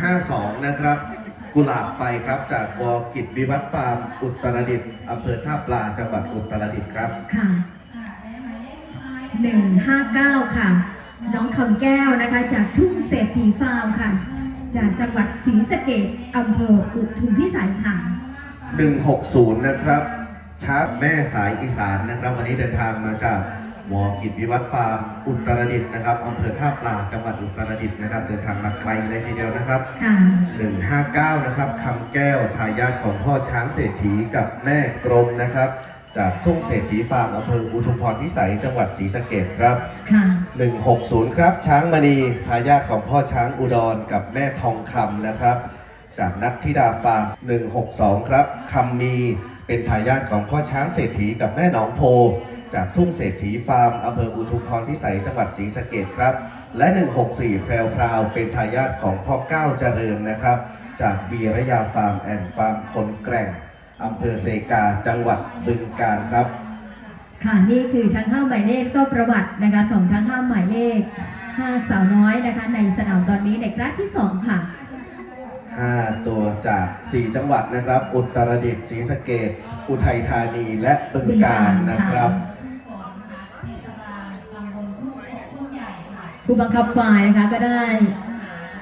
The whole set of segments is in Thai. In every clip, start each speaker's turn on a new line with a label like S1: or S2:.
S1: 152 นะครับ กุหลาบไปครับจากวอกิจวิวัฒน์ฟาร์ม อุตรดิตถ์อำเภอท่าปลาจังหวัดอุตรดิตถ์ครับ
S2: ค่ะหนึ่งห้าเก้าค่ะ น้องคำแก้วนะคะ จากทุ่งเศรษฐีฟาร์มค่ะ จากจังหวัดศรีสะเกดอำเภออุทุมพิสัยค่ะ
S1: 160 นะครับช้างแม่สายอีสานนะครับ วันนี้เดินทางมาจาก วอกิจวิวัฒน์ฟาร์มอุตรดิตถ์นะครับอำเภอท่าปลาจังหวัดอุตรดิตถ์นะครับเดินทางมาไกลเลยทีเดียวนะครับ
S2: ค่ะ
S1: 159 นะครับคำแก้วทายาทของพ่อช้างเศรษฐีกับแม่กรมนะครับ จากทุ่งเศรษฐีฟาร์มอำเภออุทุมพรพิสัยจังหวัดศรีสะเกษครับ
S2: ค่ะ
S1: 160 ครับ ช้างมณีทายาทของพ่อช้างอุดรกับแม่ทองคำนะครับ จากนัทธิดาฟาร์ม162 ครับคำมีเป็นทายาทของพ่อช้างเศรษฐีกับแม่หนองโพ จากทุ่งเศรษฐีฟาร์มอำเภออุทุมพรพิสัยจังหวัดศรีสะเกษครับ และ 164 แพรวพราวเป็นทายาทของพ่อก้าวเจริญนะครับ จากวีระยาฟาร์มแอนด์ฟาร์มคนแกร่งอำเภอเซกาจังหวัดบึงกาฬครับ
S2: ค่ะนี่คือทั้งห้าหมายเลขก็ประวัตินะคะของทั้งห้าหมายเลขห้าสาวน้อยนะคะ ในสนามตอนนี้ในครั้งที่สองค่ะ
S1: 5 ตัวจาก 4 จังหวัดนะครับ อุตรดิตถ์ศรีสะเกดอุทัยธานีและบึงกาฬนะครับ
S2: ผู้บังคับฝ่ายนะคะก็ได้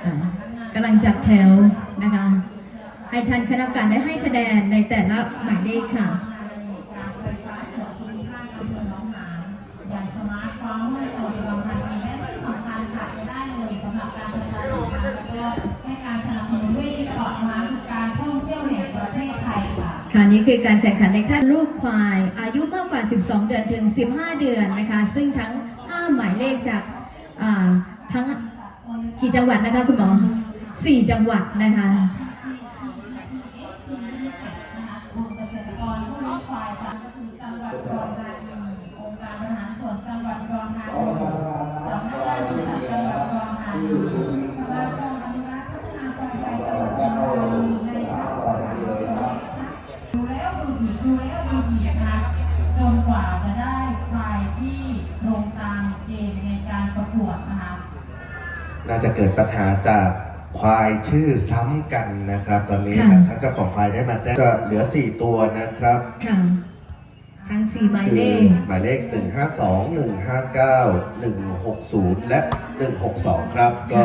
S2: เอ่อกำลังจัดแถวนะคะให้ท่านคณะกรรมการได้ให้คะแนนในแต่ละหมายเลขค่ะ
S3: อย่างสมาร์ทฟอร์มเมื่อสมัยก่อนทันทีและที่สำคัญขาดไม่ได้เลยสำหรับการประชาสัมพันธ์แล้วก็ให้การสนับสนุนด้วยที่ปลอดมาคือการท่องเที่ยวแห่งประเทศไทยค่ะ
S2: ค่ะนี่คือการแข่งขันในขั้นลูกควาย อายุมากกว่า 12 เดือนถึง 15 เดือนนะคะ ซึ่งทั้ง 5 หมายเลขจากอ่า ทั้งกี่จังหวัดนะคะคุณหมอ
S3: สี่จังหวัดนะคะ น่าจะเกิด
S1: ปัญหาจากควายชื่อซ้ำกันนะครับ ตอนนี้
S2: ค่ะ
S1: ทางเจ้าของควายได้มาแจ้งจะเหลือ 4 ตัวนะครับ
S2: ค่ะ ทั้ง4หมาย
S1: คื
S2: เล
S1: อ
S2: ข
S1: หมายเลข 152 159 160 และ 162 ครับ ก็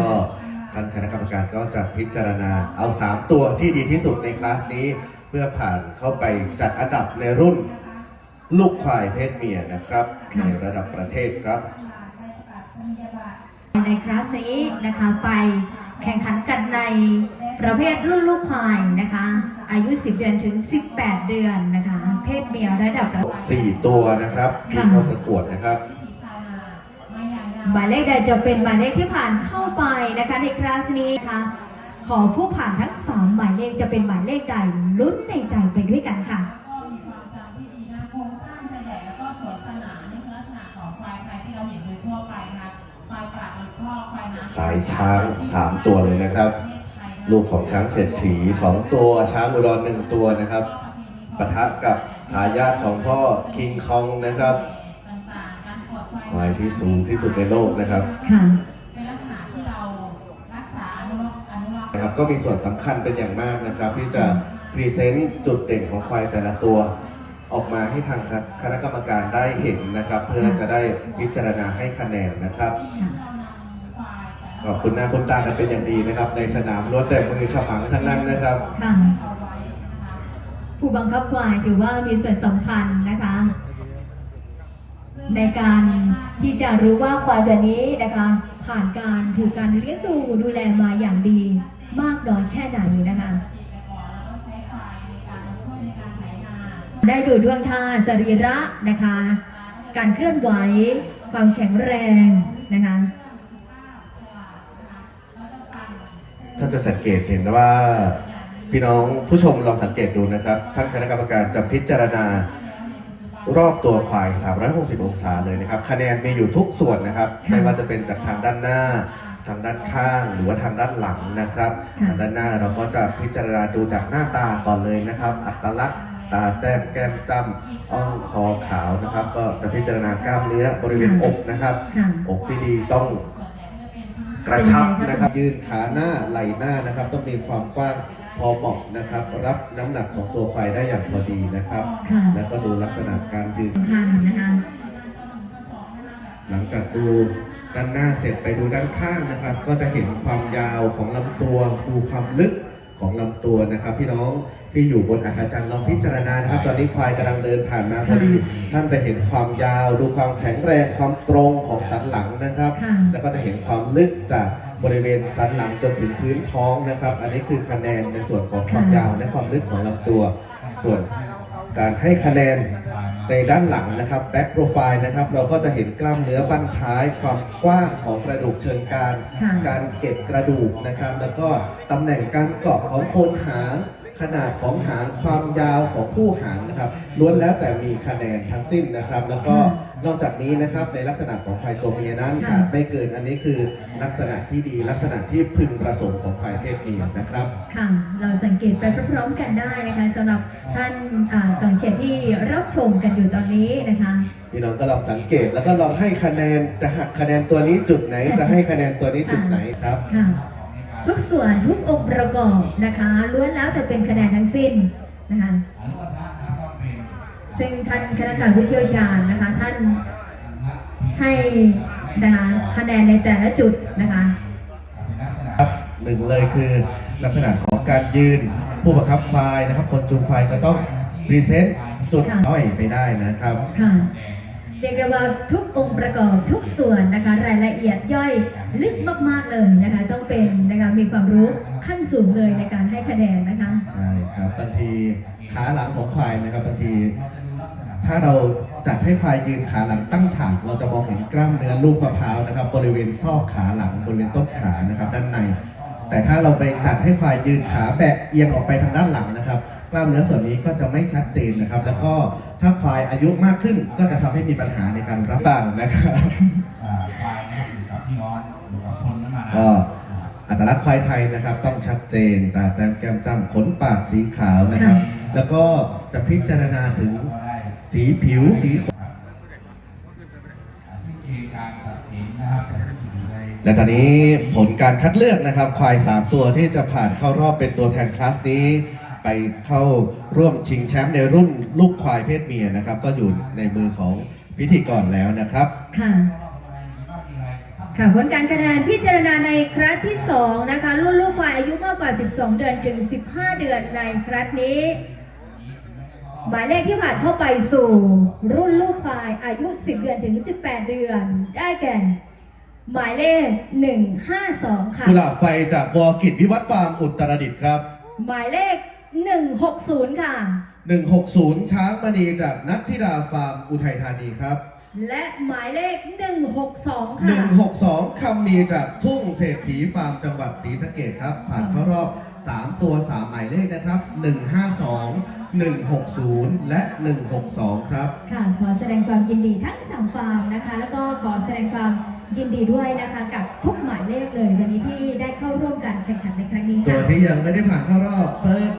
S1: ท่านคณะกรรมการก็จะพิจารณาเอา 3 ตัวที่ดีที่สุดในคลาสนี้ เพื่อผ่านเข้าไปจัดอันดับในรุ่นลูกควายเพศเมียนะครับ
S2: ค่ะ
S1: ในระดับประเทศครับ
S2: ในคลาสนี้นะคะไปแข่งขันกันในประเภทรุ่นลูกควายนะคะ อายุ 10 เดือนถึง 18 เดือนนะคะ เพศเมียระดับ
S1: 4ตัวนะครับที่
S2: ค่ะ
S1: เข้าประกวดนะครับ
S2: หมายเลขใดจะเป็นหมายเลขที่ผ่านเข้าไปนะคะในคลาสนี้นะคะขอผู้ผ่านทั้งสามหมายเลขจะเป็นหมายเลขใดลุ้นในใจไปด้วยกันค่ะ
S3: ควายน้ำ
S1: สายช้าง 3 ตัวเลยนะครับ ลูกของช้างเศรษฐี 2 ตัว ช้างอุดรหนึ่งตัวนะครับปะทะกับทายาทของพ่อคิงคองนะครับ
S3: ต่างๆการตรวจ
S1: ควายที่สูงที่สุดในโลกนะครับ
S2: ค่ะ
S3: เป็นลักษณะที่เรารักษาอนุรักษ์อนุรักษ์
S1: นะครับ ก็มีส่วนสำคัญเป็นอย่างมากนะครับ ที่จะพรีเซนต์จุดเด่นของควายแต่ละตัวออกมาให้ทางคณะกรรมการได้เห็นนะครับ เพื่อจะได้พิจารณาให้คะแนนนะครับ ขอบคุณหน้าคุณตากันเป็นอย่างดีนะครับ ในสนามล้วนแต่มือฉมังทั้งนั้นนะครับ
S2: ค่ะ ผู้บังคับควายถือว่ามีส่วนสำคัญนะคะ ในการที่จะรู้ว่าควายตัวนี้นะคะ ผ่านการถูกการเลี้ยงดูดูแลมาอย่างดี มากน้อยแค่ไหนนะคะ ได้ดูดวงท่าสรีระนะคะ การเคลื่อนไหว ความแข็งแรงนะคะ
S1: ท่านจะสังเกตเห็นว่าพี่น้องผู้ชมลองสังเกตดูนะครับท่านคณะกรรมการจะพิจารณารอบตัวควาย 360 องศาเลยนะครับ คะแนนมีอยู่ทุกส่วนนะครับ
S2: ค่ะ
S1: ไม่ว่าจะเป็นจากทางด้านหน้า ทางด้านข้าง หรือว่าทางด้านหลังนะครับ
S2: ค่ะ
S1: ทางด้านหน้าเราก็จะพิจารณาดูจากหน้าตาก่อนเลยนะครับ อัตลักษณ์ ตาแต้มแก้มจ้ำอ่องคอขาวนะครับ ก็จะพิจารณากล้ามเนื้อบริเวณอกนะครับ
S2: ค่ะ
S1: อกที่ดีต้อง กระชับ
S2: เป็นยังไงคะ
S1: นะครับ ยืนขาหน้าไหล่หน้านะครับ ต้องมีความกว้างพอเหมาะนะครับ รับน้ำหนักของตัวควายได้อย่างพอดีนะครับ
S2: ค่ะ
S1: แล้วก็ดูลักษณะการยืน
S2: สำคัญนะคะ
S1: หลังจากดูด้านหน้าเสร็จไปดูด้านข้างนะครับ ก็จะเห็นความยาวของลำตัว ดูความลึกของลำตัวนะครับ พี่น้อง ที่อยู่บนอัฐจันทร์ลองพิจารณานะครับ ตอนนี้ควายกำลังเดินผ่านมาพอดีท่านจะเห็นความยาว ดูความแข็งแรงความตรงของสันหลังนะครับ
S2: ค่ะ
S1: แล้วก็จะเห็นความลึกจากบริเวณสันหลังจนถึงพื้นท้องนะครับ อันนี้คือคะแนนในส่วนของความยาวและความลึกของลำตัว ส่วนการให้คะแนนในด้านหลังนะครับ back profile นะครับเราก็จะเห็นกล้ามเนื้อบั้นท้าย ความกว้างของกระดูกเชิงกราน
S2: ค่ะ
S1: การเก็บกระดูกนะครับ แล้วก็ตำแหน่งการเกาะของโคนหาง ขนาดของหางความยาวของผู้หางนะครับล้วนแล้วแต่มีคะแนนทั้งสิ้นนะครับ แล้วก็นอกจากนี้นะครับในลักษณะของควายตัวเมียนั้น
S2: ค่ะ
S1: ขาดไม่เกินอันนี้คือลักษณะที่ดีลักษณะที่พึงประสงค์ของควายเพศเมียนะครับ
S2: ค่ะ เราสังเกตไปพร้อมๆกันได้นะคะสำหรับท่านอ่ากองเชียร์ที่รับชมกันอยู่ตอนนี้นะคะ
S1: พี่น้องก็ลองสังเกตแล้วก็ลองให้คะแนนจะหักคะแนนตัวนี้จุดไหน จะให้คะแนนตัวนี้จุดไหนครับ
S2: ค่ะ ทุกส่วนทุกองค์ประกอบนะคะล้วนแล้วแต่เป็นคะแนนทั้งสิ้นนะคะซึ่งท่านคณะกรรมการผู้เชี่ยวชาญนะคะท่านให้นะคะคะแนนในแต่ละจุดนะคะ
S1: ครับหนึ่งเลยคือลักษณะของการยืนผู้บังคับควายนะครับ คนจูงควายจะต้องพรีเซนต์จุด
S2: ค่ะ
S1: ด้อยไปได้นะครับ
S2: ค่ะเรียกได้ว่าทุกองค์ประกอบทุกส่วนนะคะราย ละเอียดย่อยลึกมากๆเลยนะคะ ต้องเป็นนะคะมีความรู้ขั้นสูงเลยในการให้คะแนนนะคะ
S1: ใช่ครับบางทีขาหลังของควายนะครับบางที ถ้าเราจัดให้ควายยืนขาหลังตั้งฉากเราจะมองเห็นกล้ามเนื้อลูกมะพร้าวนะครับ บริเวณซอกขาหลังบริเวณต้นขานะครับ ด้านใน แต่ถ้าเราไปจัดให้ควายยืนขาแบะเอียงออกไปทางด้านหลังนะครับกล้ามเนื้อส่วนนี้ก็จะไม่ชัดเจนนะครับ แล้วก็ถ้าควายอายุมากขึ้นก็จะทำให้มีปัญหาในการรับต่างนะครับ ก็อัตลักษณ์ควายไทยนะครับต้องชัดเจนตาแต้มแก้มจ้ำขนปากสีขาวนะครับ แล้วก็จะพิจารณาถึง
S4: ก็ได้
S1: สีผิวสีขน
S4: ซึ่งเกณฑ์การตัดสินนะครับแต่ซึ่งสุดใน
S1: และตอนนี้ผลการคัดเลือกนะครับ ควาย 3 ตัวที่จะผ่านเข้ารอบเป็นตัวแทนคลาสนี้ ไปเข้าร่วมชิงแชมป์ในรุ่นลูกควายเพศเมียนะครับ ก็อยู่ในมือของพิธีกรแล้วนะครับ
S2: ค่ะ ค่ะผลการคะแนนพิจารณาในครั้งที่ 2 นะคะ รุ่นลูกควายอายุมากกว่า 12 เดือนถึง 15 เดือนในครั้งนี้ หมายเลขที่ผ่านเข้าไปสู่ รุ่นลูกควายอายุ 10 เดือนถึง 18 เดือน ได้แก่ หมายเลข 152 ค่ะ
S1: กุหลาบไฟจากวอกิจวิวัฒน์ฟาร์มอุตรดิตถ์ครับ
S2: หมายเลข 160 ค่ะ
S1: 160 ช้างมณีจากนัทธิดาฟาร์มอุทัยธานีครับ
S2: และหมายเลข 162 ค่ะ
S1: 162 คำมีจากทุ่งเศรษฐีฟาร์มจังหวัดศรีสะเกดครับ ผ่านเข้ารอบ 3 ตัว 3 หมายเลขนะครับ 152 160 และ 162 ครับ
S2: ค่ะ ขอแสดงความยินดีทั้งสามฟาร์มนะคะ แล้วก็ขอแสดงความยินดีด้วยนะคะกับทุกหมายเลขเลยวันนี้ที่ได้เข้าร่วมการแข่งขันในครั้งนี้
S1: ตัว
S2: ค่ะ
S1: ที่ยังไม่ได้ผ่านเข้ารอบเปิด